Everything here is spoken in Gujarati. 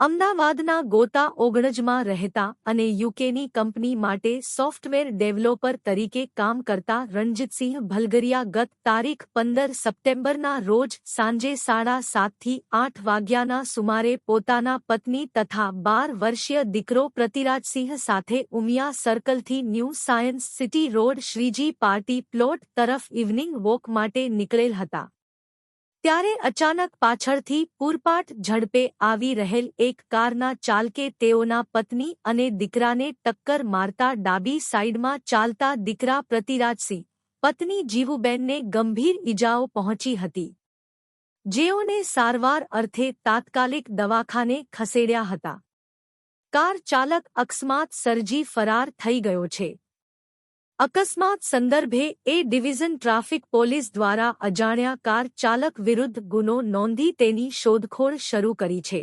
અમદાવાદના ગોતા ઓગણજમાં રહેતા અને યુકેની કંપની માટે સોફ્ટવેર ડેવલોપર તરીકે કામ કરતા રણજીતસિંહ ભલગરિયા ગત તારીખ પંદર સપ્ટેમ્બરના રોજ સાંજે સાડા સાતથી આઠ વાગ્યાના સુમારે પોતાના પત્ની તથા બાર વર્ષીય દીકરો પ્રતિરાજસિંહ સાથે Umiya સર્કલથી new science city road Shreeji party plot તરફ ઇવનિંગ વોક માટે નીકળેલ હતા. ત્યારે અચાનક પાછળથી પૂરપાટ ઝડપે આવી રહેલ એક કારના ચાલકે તેઓના પત્ની અને દીકરાને ટક્કર મારતા ડાબી સાઇડમાં ચાલતા દીકરા પ્રતિરાજસિંહ પત્ની જીવુબેનને ગંભીર ઇજાઓ પહોંચી હતી. જેઓને સારવાર અર્થે તાત્કાલિક દવાખાને ખસેડ્યા હતા. કાર ચાલક અકસ્માત સર્જી ફરાર થઈ ગયો છે. અકસ્માત સંદર્ભે એ ડિવિઝન ટ્રાફિક પોલીસ દ્વારા અજાણ્યા કાર ચાલક વિરુદ્ધ ગુનો નોંધી તેની શોધખોળ શરૂ કરી છે.